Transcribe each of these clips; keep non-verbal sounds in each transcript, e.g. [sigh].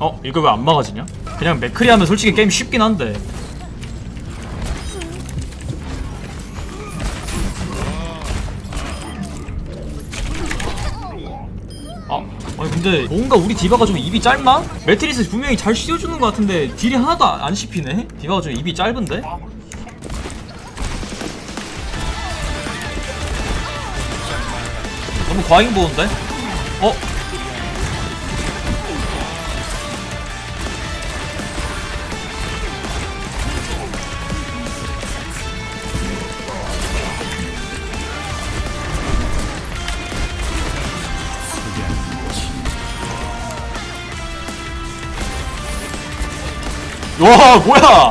어 이거 왜 안 막아지냐? 그냥 맥크리 하면 솔직히 게임 쉽긴 한데 아 아니 근데 뭔가 우리 디바가 좀 입이 짧나? 매트리스 분명히 잘 씌워주는 것 같은데 딜이 하나도 안 씹히네? 디바가 좀 입이 짧은데? 너무 과잉보호인데? 어? 와 뭐야?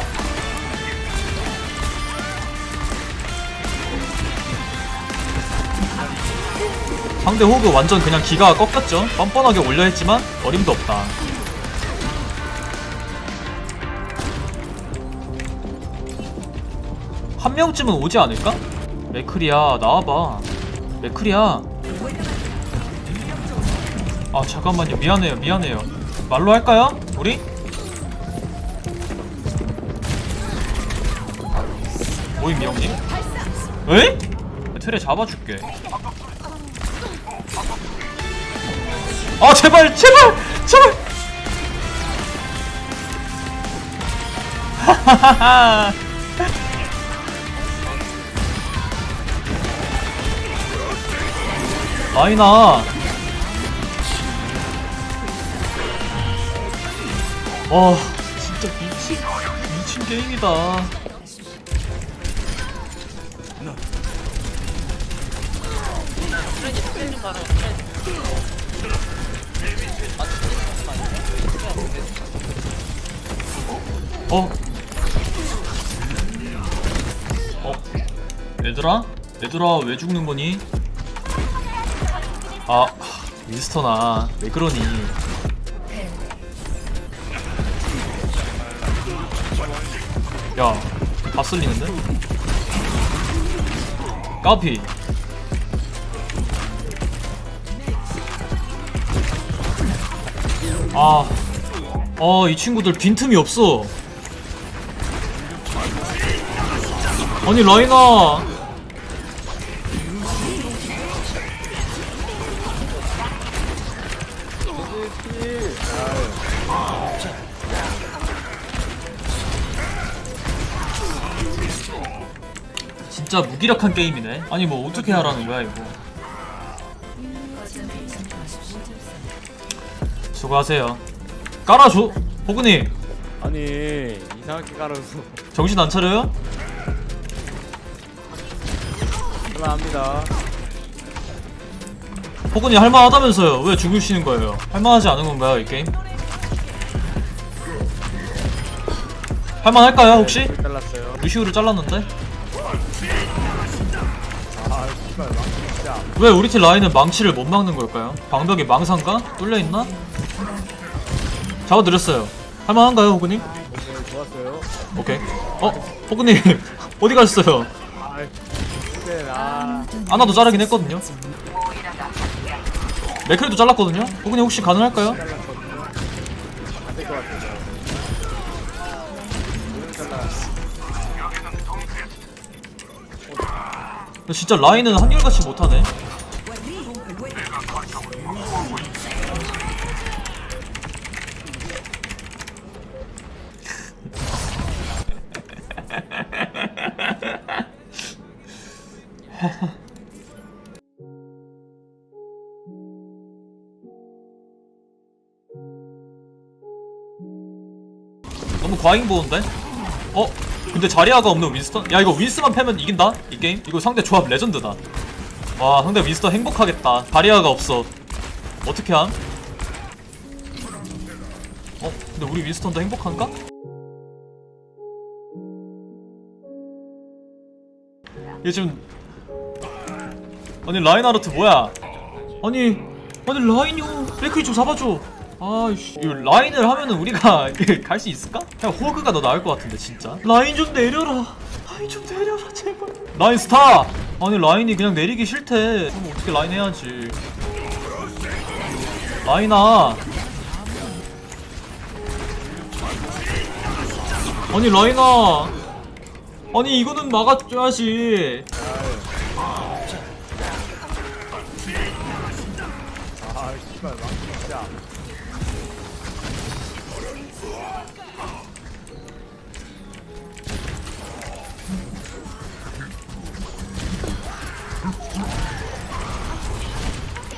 상대 호그 완전 그냥 기가 꺾였죠? 뻔뻔하게 올려 했지만 어림도 없다. 한 명쯤은 오지 않을까? 맥크리야 나와봐. 맥크리야. 아 잠깐만요. 미안해요 미안해요. 말로 할까요? 우리? 모임 미영님? 에? 틀에 잡아줄게. 아 제발 제발 제발! [laughs] 하하하하 라이나. 와 진짜 미친 미친 게임이다 어? 어? 얘들아? 얘들아 왜 죽는 거니? 아 윈스턴아 왜 그러니 야 다 쓸리는데? 까피 아, 어, 이 친구들 빈틈이 없어. 아니, 라이나. 진짜 무기력한 게임이네. 아니, 뭐, 어떻게 하라는 거야, 이거. 수고하세요. 깔아줘, 호그님. 아니 이상하게 깔아서 정신 안 차려요? 그만합니다 호그님 할만하다면서요. 왜 죽으시는 거예요? 할만하지 않은 건가요, 이 게임? 할만할까요, 혹시? 네, 잘랐어요 루시우를 잘랐는데? 아 씨발 막 진짜 왜 우리 팀 라인은 망치를 못 막는 걸까요? 방벽이 망상가? 뚫려있나? 잡아드렸어요. 할만한가요, 호그님? 오케이 좋았어요 오케이. 어? 호그님, [laughs] 어디 가셨어요? 아 아나도 자르긴 했거든요. 맥클도 잘랐거든요. 호그님 혹시 가능할까요? 근데 진짜 라인은 한결같이 못하네. [laughs] 너무 과잉보인데? 어? 근데 자리아가 없는 윈스턴? 야 이거 윈스만 패면 이긴다? 이 게임? 이거 상대 조합 레전드다 와 상대 윈스턴 행복하겠다 자리아가 없어 어떻게 함? 어? 근데 우리 윈스턴도 행복한가? 얘 지금 아니 라인하르트 뭐야 아니 아니 라인이요 맥크리 좀 잡아줘 아이씨 이거 라인을 하면은 우리가 갈 수 있을까? 그냥 호그가 더 나을 것 같은데 진짜. 라인 좀 내려라. 라인 좀 내려라 제발. 라인 스타 아니 라인이 그냥 내리기 싫대. 그럼 어떻게 라인 해야지? 라인아! 아니 라인아! 아니 이거는 막아줘야지. 아 씨발 망치 진짜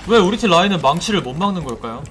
왜 우리 팀 라인은 망치를 못 막는 걸까요?